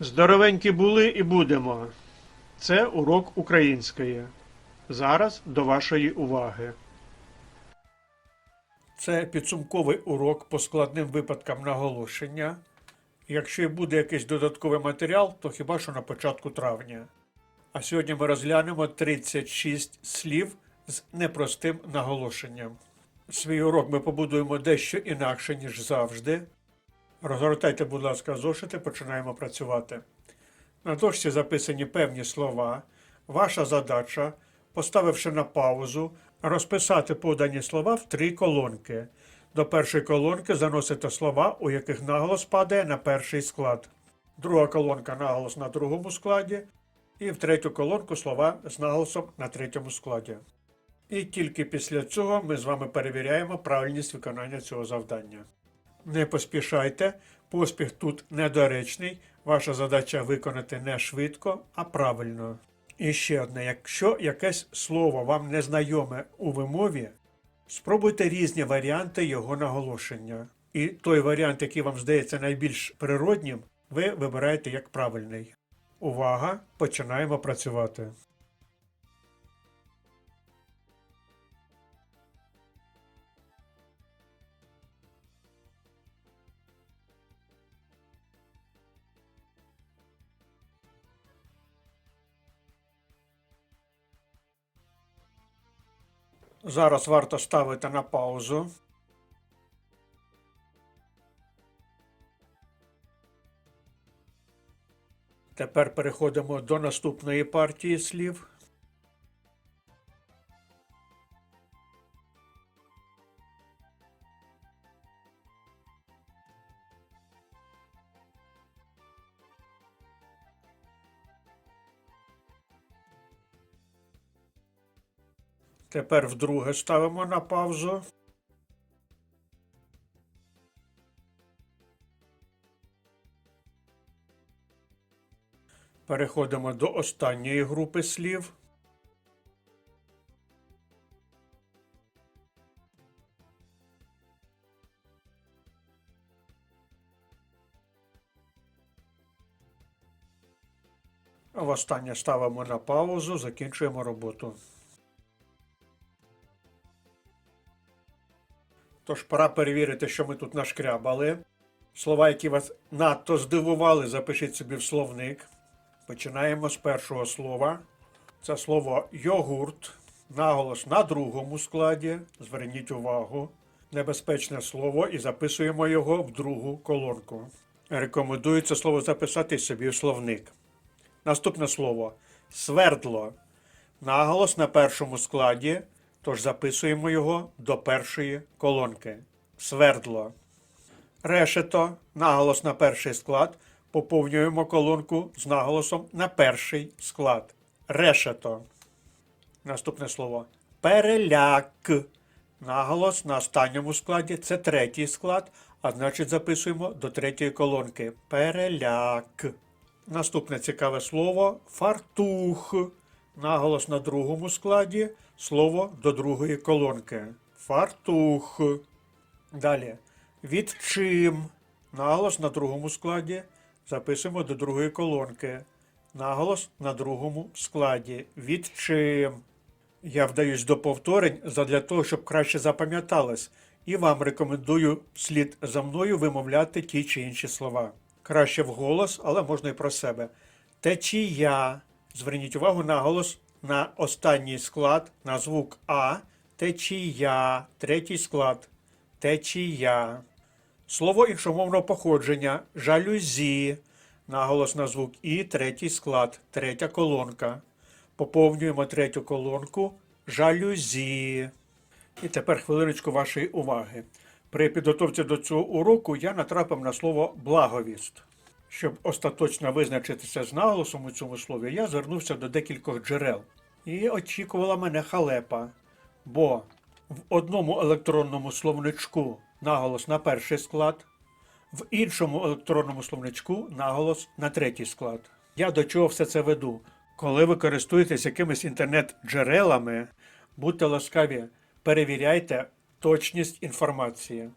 Здоровенькі були і будемо. Це урок української. Зараз до вашої уваги. Це підсумковий урок по складним випадкам наголошення. Якщо і буде якийсь додатковий матеріал, то хіба що на початку травня. А сьогодні ми розглянемо 36 слів з непростим наголошенням. Свій урок ми побудуємо дещо інакше, ніж завжди. Розгортайте, будь ласка, зошити, починаємо працювати. На дошці записані певні слова. Ваша задача, поставивши на паузу, розписати подані слова в три колонки. До першої колонки заносите слова, у яких наголос падає на перший склад. Друга колонка наголос на другому складі. І в третю колонку слова з наголосом на третьому складі. І тільки після цього ми з вами перевіряємо правильність виконання цього завдання. Не поспішайте, поспіх тут недоречний. Ваша задача виконати не швидко, а правильно. І ще одне: якщо якесь слово вам незнайоме у вимові, спробуйте різні варіанти його наголошення. І той варіант, який вам здається найбільш природнім, ви вибираєте як правильний. Увага! Починаємо працювати. Зараз варто ставити на паузу. Тепер переходимо до наступної партії слів. Тепер вдруге ставимо на паузу. Переходимо до останньої групи слів. Востаннє ставимо на паузу, закінчуємо роботу. Тож пора перевірити, що ми тут нашкрябали. Слова, які вас надто здивували, запишіть собі в словник. Починаємо з першого слова. Це слово йогурт. Наголос на другому складі. Зверніть увагу. Небезпечне слово і записуємо його в другу колонку. Рекомендую це слово записати собі в словник. Наступне слово свердло. Наголос на першому складі, тож записуємо його до першої колонки. Свердло. Решето. Наголос на перший склад. Поповнюємо колонку з наголосом на перший склад. Решето. Наступне слово. Переляк. Наголос на останньому складі це третій склад, а значить записуємо до третьої колонки. Переляк. Наступне цікаве слово фартух. Наголос на другому складі, слово до другої колонки. Фартух. Далі. Відчим. Наголос на другому складі. Записуємо до другої колонки. Наголос на другому складі. Відчим. Я вдаюсь до повторень задля того, щоб краще запам'яталось, і вам рекомендую слід за мною вимовляти ті чи інші слова. Краще вголос, але можна і про себе. Течія. Зверніть увагу на голос на останній склад, на звук А. Течія. Третій склад. Течія. Слово іншомовного походження жалюзі. Наголос на звук І, третій склад, третя колонка. Поповнюємо третю колонку жалюзі. І тепер хвилиночку вашої уваги. При підготовці до цього уроку я натрапив на слово благовіст. Щоб остаточно визначитися з наголосом у цьому слові, я звернувся до декількох джерел. І очікувала мене халепа. Бо в одному електронному словничку наголос на перший склад, в іншому електронному словничку наголос на третій склад. Я до чого все це веду? Коли ви користуєтесь якимись інтернет-джерелами, будьте ласкаві, перевіряйте точність інформації.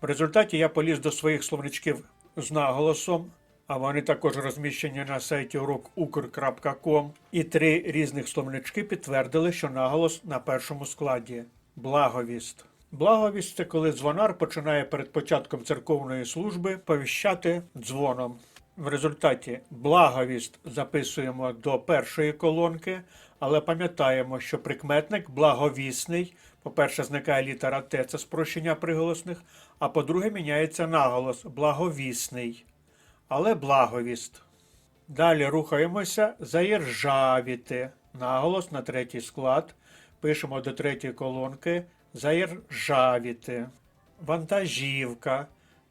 В результаті я поліз до своїх словничків з наголосом а вони також розміщені на сайті urokukr.com. І три різних словнички підтвердили, що наголос на першому складі благовіст. Благовість це коли дзвонар починає перед початком церковної служби повіщати дзвоном. В результаті благовіст записуємо до першої колонки, але пам'ятаємо, що прикметник благовісний. По-перше, зникає літера Т, це спрощення приголосних, а по-друге, міняється наголос благовісний, але благовіст. Далі рухаємося заєржавіти. Наголос на третій склад. Пишемо до третьої колонки заєржавіти. Вантажівка.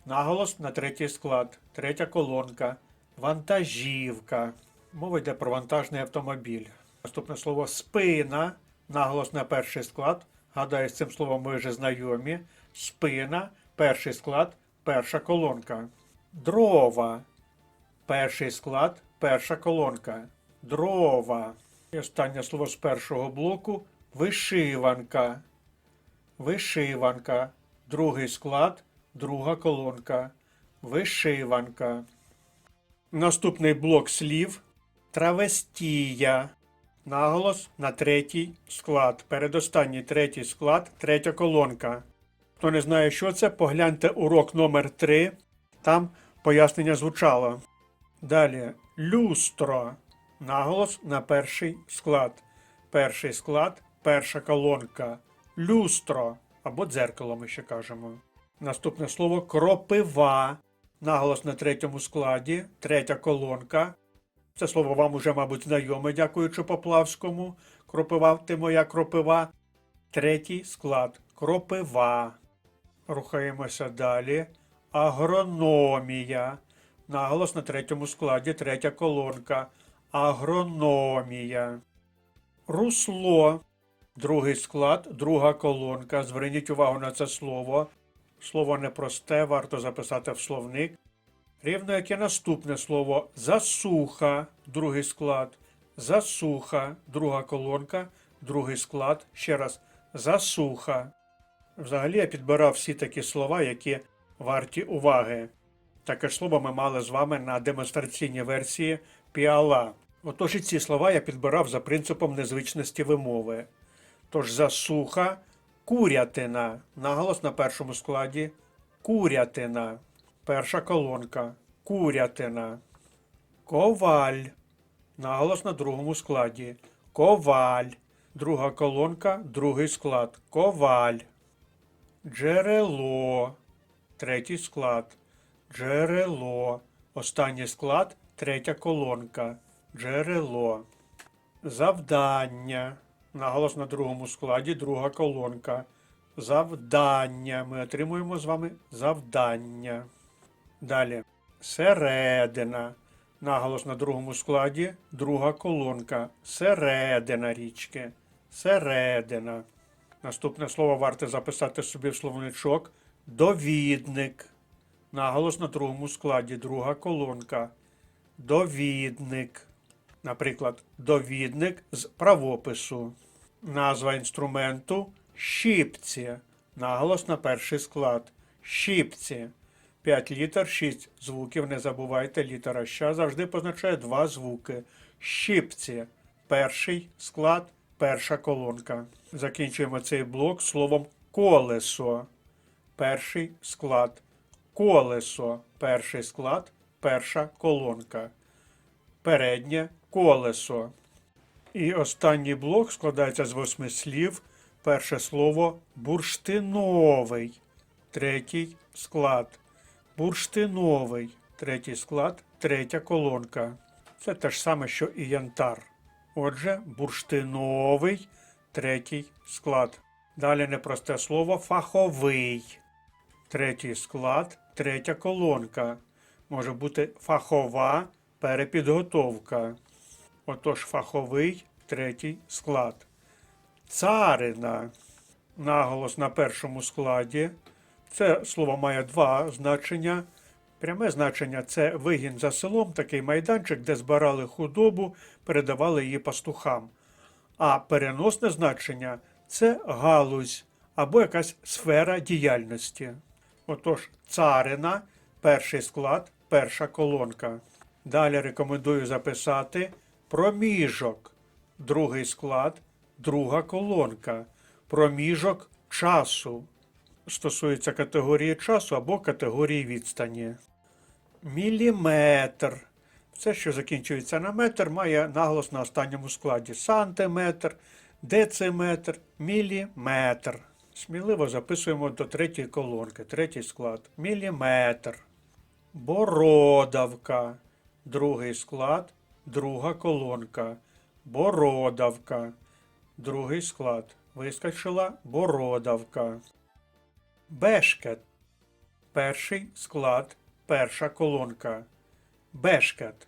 Наголос на третій склад. Третя колонка. Вантажівка. Мова йде про вантажний автомобіль. Наступне слово спина. Наголос на перший склад. Гадаю, з цим словом ми вже знайомі. Спина, перший склад, перша колонка. Дрова. Перший склад, перша колонка. Дрова. І останнє слово з першого блоку вишиванка. Вишиванка. Другий склад, друга колонка. Вишиванка. Наступний блок слів травестія. Наголос на третій склад. Передостанній третій склад, третя колонка. Хто не знає, що це, погляньте урок номер 3 Там пояснення звучало. Далі люстро. Наголос на перший склад. Перший склад, перша колонка. Люстро або дзеркало, ми ще кажемо. Наступне слово кропива. Наголос на третьому складі, третя колонка. Це слово вам уже, мабуть, знайоме, дякуючи Поплавському. Кропива ти моя кропива. Третій склад кропива. Рухаємося далі. Агрономія. Наголос на третьому складі, третя колонка. Агрономія. Русло. Другий склад, друга колонка. Зверніть увагу на це слово. Слово непросте, варто записати в словник. Рівно як і наступне слово засуха, другий склад. Засуха, друга колонка, другий склад. Ще раз засуха. Взагалі я підбирав всі такі слова, які варті уваги. Таке ж слово ми мали з вами на демонстраційній версії піала. Отож і ці слова я підбирав за принципом незвичності вимови. Тож засуха, курятина. Наголос на першому складі курятина. Перша колонка курятина. Коваль. Наголос на другому складі. Коваль. Друга колонка, другий склад. Коваль. Джерело. Третій склад. Джерело. Останній склад, третя колонка. Джерело. Завдання. Наголос на другому складі, друга колонка. Завдання. Ми отримуємо з вами завдання. Далі. Середина. Наголос на другому складі, друга колонка. Середина річки. Середина. Наступне слово варто записати собі в словничок. Довідник. Наголос на другому складі, друга колонка. Довідник. Наприклад, довідник з правопису. Назва інструменту щіпці. Наголос на перший склад. Щіпці. 5 літер, 6 звуків. Не забувайте, літера ща завжди позначає два звуки. Щіпці. Перший склад, перша колонка. Закінчуємо цей блок словом колесо. Перший склад. Колесо. Перший склад, перша колонка. Переднє колесо. І останній блок складається з восьми слів. Перше слово бурштиновий. Третій склад. Бурштиновий. Третій склад, третя колонка. Це те ж саме, що і янтар. Отже, бурштиновий, третій склад. Далі непросте слово фаховий. Третій склад, третя колонка. Може бути фахова перепідготовка. Отож, фаховий третій склад. Царина. Наголос на першому складі. Це слово має два значення. Пряме значення це вигін за селом, такий майданчик, де збирали худобу, передавали її пастухам. А переносне значення це галузь або якась сфера діяльності. Отож, царина, перший склад, перша колонка. Далі рекомендую записати проміжок. Другий склад, друга колонка. Проміжок часу. Стосується категорії часу або категорії відстані. Міліметр. Все, що закінчується на метр, має наголос на останньому складі. Сантиметр, дециметр, міліметр. Сміливо записуємо до третьої колонки. Третій склад. Міліметр. Бородавка. Другий склад, друга колонка. Бородавка. Другий склад. Вискочила бородавка. Бешкет. Перший склад, перша колонка. Бешкет.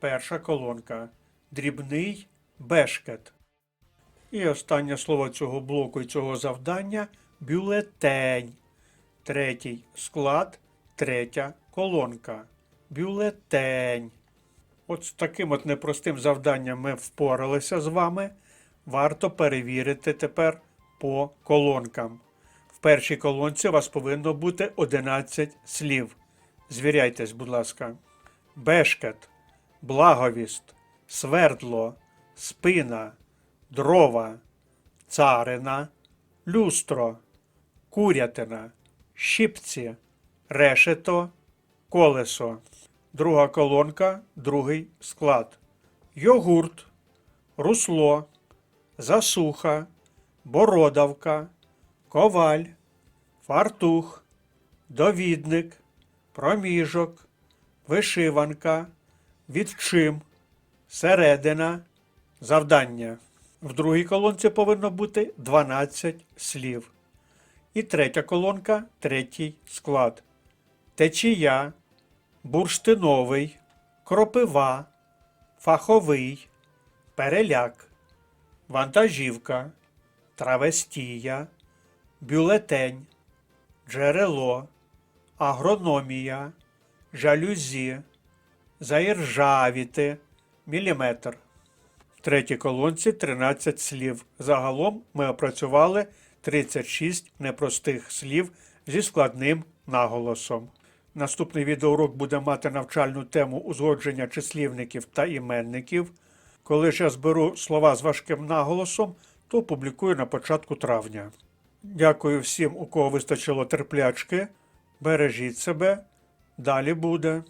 Перша колонка. Дрібний бешкет. І останнє слово цього блоку і цього завдання бюлетень. Третій склад, третя колонка. Бюлетень. От з таким от непростим завданням ми впоралися з вами. Варто перевірити тепер по колонкам. Першій колонці у вас повинно бути 11 слів. Звіряйтесь, будь ласка. Бешкет, благовіст, свердло, спина, дрова, царина, люстро, курятина, щипці, решето, колесо. Друга колонка, другий склад. Йогурт, русло, засуха, бородавка, коваль, фартух, довідник, проміжок, вишиванка, відчим, середина, завдання. В другій колонці повинно бути 12 слів. І третя колонка третій склад. Течія, бурштиновий, кропива, фаховий, переляк, вантажівка, травестія, бюлетень, джерело, агрономія, жалюзі, заіржавіти, міліметр. В третій колонці 13 слів. Загалом ми опрацювали 36 непростих слів зі складним наголосом. Наступний відеоурок буде мати навчальну тему узгодження числівників та іменників. Коли ж я зберу слова з важким наголосом, то публікую на початку травня. Дякую всім, у кого вистачило терплячки. Бережіть себе. Далі буде.